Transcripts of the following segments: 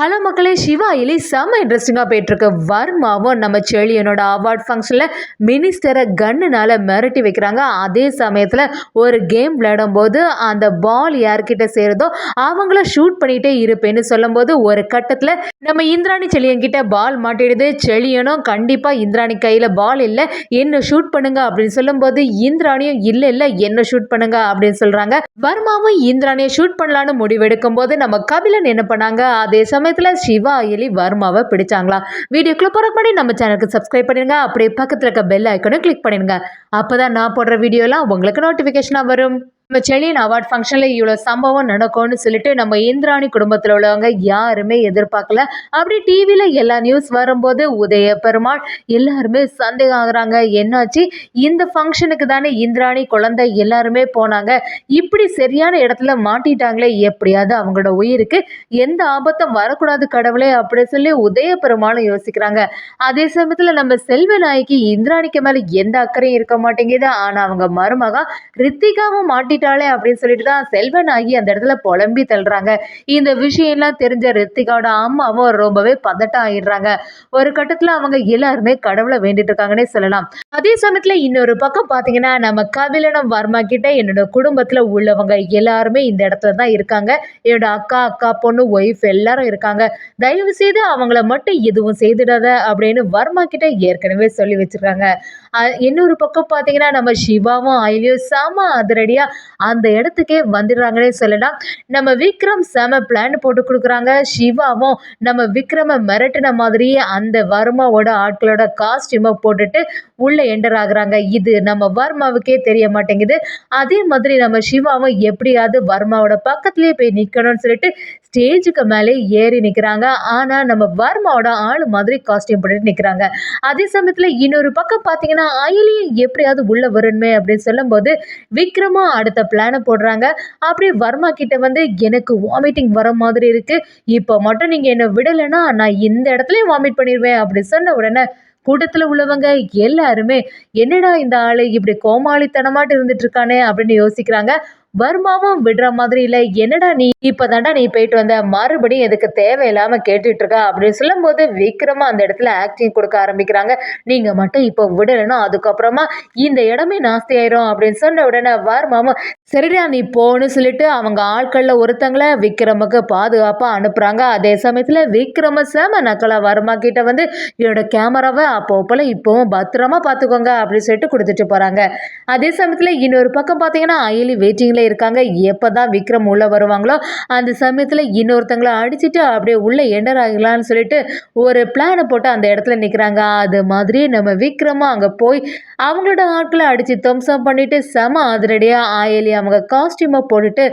Hello மக்களே சிவா இலி செம்ம இன்ட்ரெஸ்டிங்காக போயிட்டுருக்கு. வர்மாவும் நம்ம செழியனோட அவார்ட் ஃபங்க்ஷனில் மினிஸ்டரை கன்னுனால மிரட்டி வைக்கிறாங்க. அதே சமயத்தில் ஒரு கேம் விளையாடும்போது அந்த பால் யார்கிட்ட சேருதோ அவங்கள ஷூட் பண்ணிகிட்டே இருப்பேன்னு சொல்லும்போது ஒரு கட்டத்தில் நம்ம இந்திராணி செழியன்கிட்ட பால் மாட்டிடுது. செழியனும் கண்டிப்பாக இந்திராணி கையில் பால் இல்லை. என்ன ஷூட் பண்ணுங்க அப்படின்னு சொல்லும்போது இந்திராணியும் இல்லை இல்லை என்ன ஷூட் பண்ணுங்க அப்படின்னு சொல்கிறாங்க வர்மாவும் இந்திராணியை ஷூட் பண்ணலான்னு முடிவெடுக்கும் போது நம்ம கபிலன் என்ன பண்ணாங்க? அதே சமயம் சமயத்தில் சிவா எலி வர்மாவை பிடிச்சாங்களா? வீடியோக்குள்ளே போகிற முன்னாடி நம்ம சேனலுக்கு சப்ஸ்கிரைப் பண்ணிடுங்க அப்படியே பக்கத்தில் இருக்க பெல் ஐக்கனும் கிளிக் பண்ணிடுங்க அப்போ தான் நான் போடுற வீடியோலாம் உங்களுக்கு நோட்டிஃபிகேஷனாக வரும். நம்ம சென்னையின் அவார்ட் ஃபங்க்ஷனில் இவ்வளோ சம்பவம் நடக்கும்னு சொல்லிட்டு நம்ம இந்திராணி குடும்பத்தில் உள்ளவங்க யாருமே எதிர்பார்க்கல. அப்படி டிவியில் எல்லா நியூஸ் வரும்போது உதய பெருமாள் எல்லாருமே சந்தேகம் ஆகுறாங்க என்னாச்சு? இந்த ஃபங்க்ஷனுக்கு தானே இந்திராணி குழந்தை எல்லாருமே போனாங்க. இப்படி சரியான இடத்துல மாட்டிட்டாங்களே எப்படியாவது அவங்களோட உயிருக்கு எந்த ஆபத்தும் வரக்கூடாது கடவுளே அப்படி சொல்லி உதய பெருமாளும் யோசிக்கிறாங்க. அதே சமயத்தில் நம்ம செல்வ நாய்க்கு இந்திராணிக்கு மேலே எந்த அக்கறையும் இருக்க மாட்டேங்குது. ஆனால் அவங்க மருமகா ரித்திகாவும் மாட்டி பண்ணிட்டாளே அப்படின்னு சொல்லிட்டு தான் செல்வன் ஆகி அந்த இடத்துல புலம்பி தள்ளுறாங்க. இந்த விஷயம்லாம் தெரிஞ்ச ரித்திகாவோட அம்மாவும் ரொம்பவே பதட்டம் ஆயிடுறாங்க. ஒரு கட்டத்தில் அவங்க எல்லாருமே கடவுளை வேண்டிட்டு இருக்காங்கன்னே சொல்லலாம். அதே சமயத்தில் இன்னொரு பக்கம் பார்த்தீங்கன்னா நம்ம கபிலனம் வர்மா கிட்ட என்னோட குடும்பத்தில் உள்ளவங்க எல்லாருமே இந்த இடத்துல தான் இருக்காங்க. என்னோட அக்கா அக்கா பொண்ணு ஒய்ஃப் எல்லாரும் இருக்காங்க. தயவு செய்து அவங்கள மட்டும் எதுவும் செய்திடாத அப்படின்னு வர்மா கிட்ட ஏற்கனவே சொல்லி வச்சிருக்காங்க. இன்னொரு பக்கம் பார்த்தீங்கன்னா நம்ம சிவாவும் ஆயிலியும் செம அதிரடியாக அந்த இடத்துக்கே வந்துடுறாங்கன்னே சொல்லலாம். நம்ம விக்ரம் செம பிளான் போட்டு கொடுக்குறாங்க. சிவாவும் நம்ம விக்ரமை மிரட்டின மாதிரியே அந்த வர்மாவோட ஆட்களோட காஸ்டியூமை போட்டுட்டு உள்ளே என்டர் ஆகுறாங்க. இது நம்ம வர்மாவுக்கே தெரிய மாட்டேங்குது. அதே மாதிரி நம்ம சிவாவும் எப்படியாவது வர்மாவோட பக்கத்துலேயே போய் நிற்கணும்னு சொல்லிட்டு ஸ்டேஜுக்கு மேலே ஏறி நிற்கிறாங்க ஆனால் நம்ம வர்மாவோட ஆள் மாதிரி காஸ்டியூம் போட்டுட்டு நிற்கிறாங்க அதே சமயத்தில் இன்னொரு பக்கம் பார்த்தீங்கன்னா அயலியும் எப்படியாவது உள்ளே வரணுமே அப்படின்னு சொல்லும்போது விக்ரமும் அடுத்த பிளானை போடுறாங்க. அப்படியே வர்மா கிட்ட வந்து எனக்கு வாமிட்டிங் வர மாதிரி இருக்குது இப்போ மட்டும் நீங்கள் என்னை விடலைன்னா நான் இந்த இடத்துலையும் வாமிட் பண்ணிடுவேன் அப்படி சொன்ன உடனே கூட்டத்தில் உள்ளவங்க எல்லாருமே என்னடா இந்த ஆளு இப்படி கோமாளித்தனமாட்டு இருந்துட்டு இருக்கானே? அப்படின்னு யோசிக்கிறாங்க. வர்மாவும் விடுற மாதிரி இல்லை. என்னடா நீ? இப்போதாண்டா நீ போயிட்டு வந்த. மறுபடியும் எதுக்கு தேவையில்லாமல் கேட்டுட்டு இருக்கா அப்படின்னு சொல்லும்போது விக்ரமா அந்த இடத்துல ஆக்டிங் கொடுக்க ஆரம்பிக்கிறாங்க. நீங்கள் மட்டும் இப்போ விடலைன்னா அதுக்கப்புறமா இந்த இடமே நாஸ்தி ஆயிரும் அப்படின்னு சொன்ன உடனே வர்மாவும் சரிடா நீ போன்னு சொல்லிட்டு அவங்க ஆட்களில் ஒருத்தங்களை விக்ரமுக்கு பாதுகாப்பாக அனுப்புகிறாங்க அதே சமயத்தில் விக்ரம சேம நக்கலா வர்மா கிட்ட வந்து என்னோட கேமராவை அப்போ போல் இப்போவும் பத்திரமா பார்த்துக்கோங்க அப்படின்னு சொல்லிட்டு கொடுத்துட்டு போகிறாங்க அதே சமயத்தில் இன்னொரு பக்கம் பார்த்தீங்கன்னா அயலி வெயிட்டிங்கில் இருக்காங்க. எப்போ தான் விக்ரம் உள்ளே வருவாங்களோ அந்த சமயத்தில் இன்னொருத்தங்களை அடிச்சுட்டு அப்படியே உள்ளே என்டர் ஆகலான்னு சொல்லிட்டு ஒரு பிளானை போட்டு அந்த இடத்துல நிற்கிறாங்க அது மாதிரி நம்ம விக்ரமும் அங்கே போய் அவங்களோட ஆட்களை அடித்து தம்சம் பண்ணிவிட்டு செம அதிரடியாக ஆயலி அவங்க காஸ்டியூமை போட்டுட்டு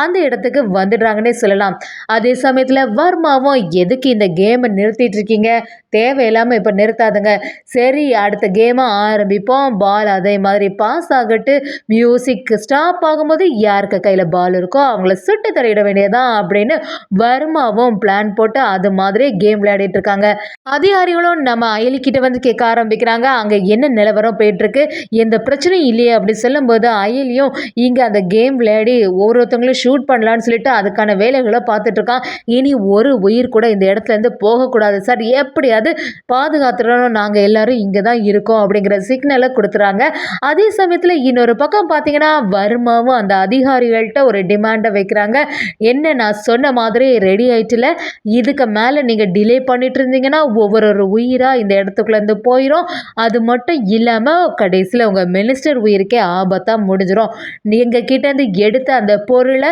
அந்த இடத்துக்கு வந்துடுறாங்கன்னே சொல்லலாம். அதே சமயத்தில் வர்மாவும் எதுக்கு இந்த கேமை நிறுத்திட்டு இருக்கீங்க? தேவையில்லாமல் இப்போ நிறுத்தாதுங்க. சரி அடுத்த கேமை ஆரம்பிப்போம். பால் அதே மாதிரி பாஸ் ஆகட்டு. மியூசிக் ஸ்டாப் ஆகும்போது யாருக்கு கையில் பால் இருக்கோ அவங்கள சுட்டு தரையிட வேண்டியதான் அப்படின்னு வர்மாவும் பிளான் போட்டு அது மாதிரி கேம் விளையாடிட்டு இருக்காங்க. அதிகாரிகளும் நம்ம அயலிக்கிட்ட வந்து கேட்க ஆரம்பிக்கிறாங்க. அங்கே என்ன நிலவரம் போயிட்டுருக்கு? எந்த பிரச்சனையும் இல்லையே அப்படி சொல்லும்போது அயலியும் இங்கே அந்த கேம் விளையாடி ஒவ்வொருத்தங்களும் ஷூட் பண்ணலான்னு சொல்லிட்டு அதுக்கான வேலைகளை பார்த்துட்ருக்கான். இனி ஒரு உயிர் கூட இந்த இடத்துல இருந்து போகக்கூடாது சார். எப்படியாவது பாதுகாத்துடணும். நாங்கள் எல்லாரும் இங்கே தான் இருக்கோம் அப்படிங்கிற சிக்னலை கொடுத்துறாங்க. அதே சமயத்தில் இன்னொரு பக்கம் பார்த்தீங்கன்னா வர்மாவும் அந்த அதிகாரிகள்கிட்ட ஒரு டிமாண்டை வைக்கிறாங்க. என்ன நான் சொன்ன மாதிரி ரெடி ஆயிட்டுல இதுக்கு மேலே நீங்கள் டிலே பண்ணிட்டு இருந்தீங்கன்னா ஒவ்வொரு ஒரு உயிராக இந்த இடத்துக்குள்ளேருந்து போயிடும் அது மட்டும் இல்லாமல் கடைசியில் உங்கள் மினிஸ்டர் உயிருக்கே ஆபத்தாக முடிஞ்சிடும் நீங்கள் கிட்டேருந்து எடுத்த அந்த பொருளை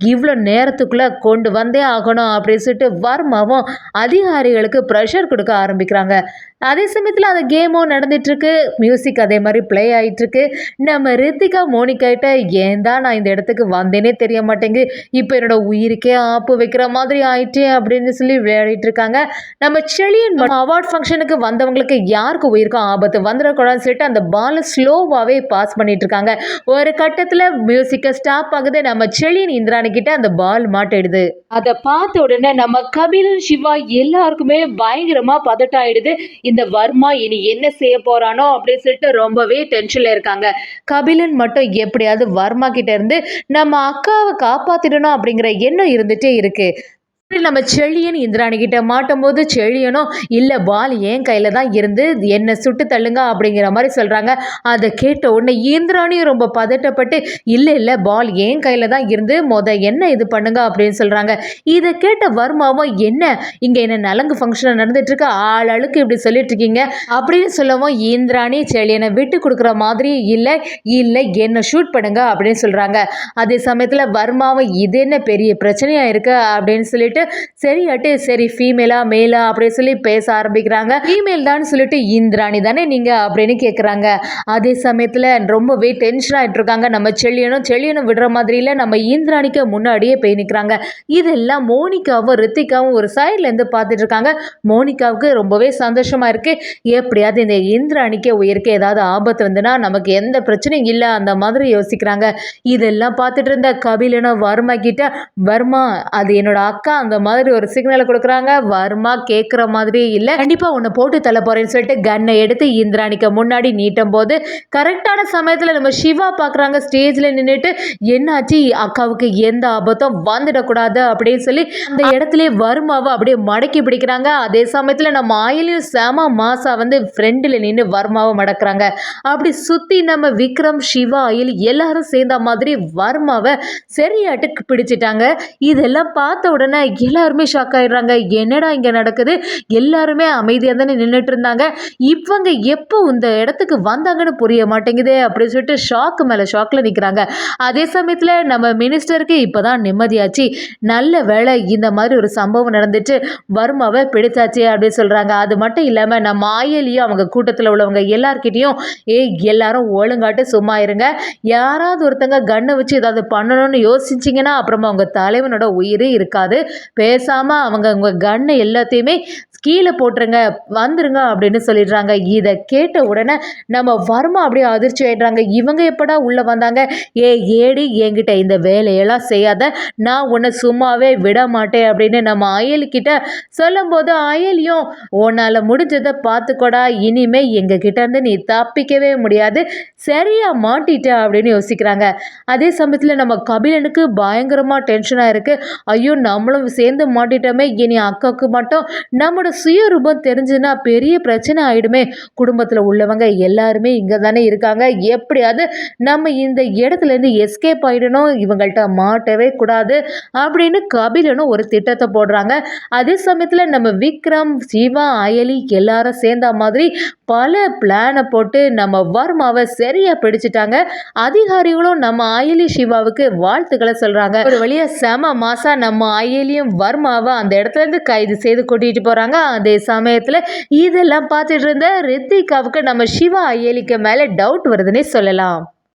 இவ்வளோ நேரத்துக்குள்ளே கொண்டு வந்தே ஆகணும் அப்படின்னு சொல்லிட்டு வர்மாவும் அதிகாரிகளுக்கு ப்ரெஷர் கொடுக்க ஆரம்பிக்கிறாங்க. அதே சமயத்தில் அந்த கேமும் நடந்துட்டுருக்கு. மியூசிக் அதே மாதிரி ப்ளே ஆகிட்டுருக்கு நம்ம ரித்திகா மோனிகாட்ட ஏன் தான் நான் இந்த இடத்துக்கு வந்தேனே தெரிய மாட்டேங்கு இப்போ என்னோடய உயிருக்கே ஆப்பு வைக்கிற மாதிரி ஆயிட்டே அப்படின்னு சொல்லி விளையாடிட்டு இருக்காங்க நம்ம செழியன் அவார்ட் ஃபங்க்ஷனுக்கு வந்தவங்களுக்கு யாருக்கு உயிருக்கும் ஆபத்து? வந்துடக்கூடாதுன்னு சொல்லிட்டு அந்த பாலை ஸ்லோவாகவே பாஸ் பண்ணிகிட்ருக்காங்க இருக்காங்க ஒரு கட்டத்தில் மியூசிக்கை ஸ்டாப் ஆகுது. நம்ம செழியன் இந்திராணி கிட்ட அந்த பால் மாட்டிடுது. அதை பார்த்த உடனே நம்ம கபிலன் சிவா எல்லாருக்குமே பயங்கரமா பதட்டம் ஆயிடுது இந்த வர்மா இனி என்ன செய்ய போறானோ அப்படின்னு சொல்லிட்டு ரொம்பவே டென்ஷன்ல இருக்காங்க. கபிலன் மட்டும் எப்படியாவது வர்மா கிட்ட இருந்து நம்ம அக்காவை காப்பாத்திடணும் அப்படிங்கிற எண்ணம் இருந்துட்டே இருக்கு. நம்ம செழியன் இந்திராணி கிட்ட மாட்டும் போது செழியனும் இல்லை பால் என் கையில் தான் இருந்து என்னை சுட்டு தள்ளுங்க அப்படிங்கிற மாதிரி சொல்கிறாங்க அதை கேட்ட உடனே இந்திராணியும் ரொம்ப பதட்டப்பட்டு இல்லை இல்லை பால் என் கையில் தான் இருந்து மொத என்ன இது பண்ணுங்க அப்படின்னு சொல்கிறாங்க இதை கேட்ட வர்மாவும் என்ன இங்கே என்ன நலங்கு ஃபங்க்ஷன் நடந்துட்டு ஆள் அழுக்கு இப்படி சொல்லிட்டு இருக்கீங்க அப்படின்னு சொல்லவும் இந்திராணி செழியனை விட்டு கொடுக்குற மாதிரி இல்லை இல்லை என்னை ஷூட் பண்ணுங்க அப்படின்னு சொல்கிறாங்க அதே சமயத்தில் வர்மாவும் இது என்ன பெரிய பிரச்சனையாக இருக்கு? அப்படின்னு சொல்லிட்டு சரியாட்டு சரி ஃபீமேலா மேலா அப்படின்னு சொல்லி பேச ஆரம்பிக்கிறாங்க. ஃபீமேல் தான் சொல்லிட்டு இந்திராணி தானே நீங்கள் அப்படின்னு கேட்குறாங்க அதே சமயத்தில் ரொம்பவே டென்ஷன் ஆகிட்டு இருக்காங்க. நம்ம செல்லியனும் செல்லியனும் விடுற மாதிரி இல்லை நம்ம இந்திராணிக்கு முன்னாடியே போய் நிற்கிறாங்க இதெல்லாம் மோனிகாவும் ரித்திகாவும் ஒரு சைட்லேருந்து பார்த்துட்டு இருக்காங்க. மோனிகாவுக்கு ரொம்பவே சந்தோஷமாக இருக்குது எப்படியாவது இந்த இந்திராணிக்கு உயிருக்கு ஏதாவது ஆபத்து வந்துன்னா நமக்கு எந்த பிரச்சனையும் இல்லை அந்த மாதிரி யோசிக்கிறாங்க. இதெல்லாம் பார்த்துட்டு இருந்த கபிலனும் வர்மா கிட்ட வர்மா அது என்னோட அக்கா அந்த மாதிரி ஒரு சிக்னலை கொடுக்குறாங்க. வர்மா கேட்குற மாதிரி இல்லை. கண்டிப்பாக உன்னை போட்டு தள்ள போகிறேன்னு சொல்லிட்டு கன்னை எடுத்து இந்திராணிக்கு முன்னாடி நீட்டும் போது கரெக்டான சமயத்தில் நம்ம சிவா பார்க்குறாங்க ஸ்டேஜில் நின்றுட்டு என்னாச்சு? அக்காவுக்கு எந்த ஆபத்தும் வந்துடக்கூடாது அப்படின்னு சொல்லி அந்த இடத்துல வர்மாவை அப்படியே மடக்கி பிடிக்கிறாங்க. அதே சமயத்தில் நம்ம ஆயிலையும் செம மாசா வந்து ஃப்ரெண்டில் நின்று வர்மாவை மடக்குறாங்க. அப்படி சுற்றி நம்ம விக்ரம் சிவா ஆயில் எல்லாரும் சேர்ந்த மாதிரி வர்மாவை சரியாட்டு பிடிச்சிட்டாங்க. இதெல்லாம் பார்த்த உடனே எல்லாருமே ஷாக் ஆகிடுறாங்க என்னடா இங்கே நடக்குது? எல்லாருமே அமைதியாக தானே நின்றுட்டு இருந்தாங்க. இவங்க எப்போ இந்த இடத்துக்கு வந்தாங்கன்னு புரிய மாட்டேங்குது அப்படின்னு சொல்லிட்டு ஷாக்கு மேலே ஷாக்கில் நிற்கிறாங்க அதே சமயத்தில் நம்ம மினிஸ்டருக்கு இப்போ தான் நிம்மதியாச்சு. நல்ல வேலை இந்த மாதிரி ஒரு சம்பவம் நடந்துட்டு வர்மாவை பிடிச்சாச்சு அப்படின்னு சொல்கிறாங்க அது மட்டும் இல்லாமல் நம்ம ஆயலியும் அவங்க கூட்டத்தில் உள்ளவங்க எல்லார்கிட்டேயும் ஏய் எல்லாரும் ஒழுங்காட்டு சும்மா இருங்க. யாராவது ஒருத்தங்க கண்ணை வச்சு ஏதாவது பண்ணணும்னு யோசிச்சிங்கன்னா அப்புறமா அவங்க தலைவனோட உயிரே இருக்காது. பேசாமல் அவங்க உங்கள் கண்ணை எல்லாத்தையுமே கீழே போட்டுருங்க வந்துருங்க அப்படின்னு சொல்லிடுறாங்க. இதை கேட்ட உடனே நம்ம வர்மா அப்படியே அதிர்ச்சி ஆயிடுறாங்க. இவங்க எப்படா உள்ளே வந்தாங்க? ஏ ஏடி என்கிட்ட இந்த வேலையெல்லாம் செய்யாத நான் உன்னை சும்மாவே விட மாட்டேன் அப்படின்னு நம்ம அயல்கிட்ட சொல்லும்போது அயலியும் உன்னால் முடிஞ்சதை பார்த்துக்கோடா இனிமே எங்ககிட்ட இருந்து நீ தப்பிக்கவே முடியாது. சரியா மாட்டிட்ட அப்படின்னு யோசிக்கிறாங்க. அதே சமயத்தில் நம்ம கபிலனுக்கு பயங்கரமாக டென்ஷனாக இருக்குது ஐயோ நம்மளும் சேர்ந்து மாட்டிட்டோமே இனி அக்காவுக்கு மட்டும் நம்மளோட சுயரூபம் தெரிஞ்சுன்னா பெரிய பிரச்சனை ஆகிடுமே குடும்பத்தில் உள்ளவங்க எல்லாருமே இங்கே தானே இருக்காங்க. எப்படியாவது நம்ம இந்த இடத்துலேருந்து எஸ்கேப் ஆகிடணும் இவங்கள்ட்ட மாட்டவே கூடாது அப்படின்னு கபிலனும் ஒரு திட்டத்தை போடுறாங்க. அதே சமயத்தில் நம்ம விக்ரம் சிவா அயலி எல்லாரும் சேர்ந்த மாதிரி பல பிளானை போட்டு நம்ம வர்மாவை சரியாக பிடிச்சிட்டாங்க. அதிகாரிகளும் நம்ம அயலி சிவாவுக்கு வாழ்த்துக்களை சொல்கிறாங்க ஒரு வழியாக செம மாசா நம்ம அயலியும் வர்மாவை அந்த இடத்துல இருந்து கைது செய்து கூட்டிகிட்டு போகிறாங்க அதே சமயத்தில் இதெல்லாம் பார்த்துட்டு இருந்த ரித்திகாவுக்கு நம்ம சிவா அயலிக்கு மேலே டவுட் வருதுன்னே சொல்லலாம்.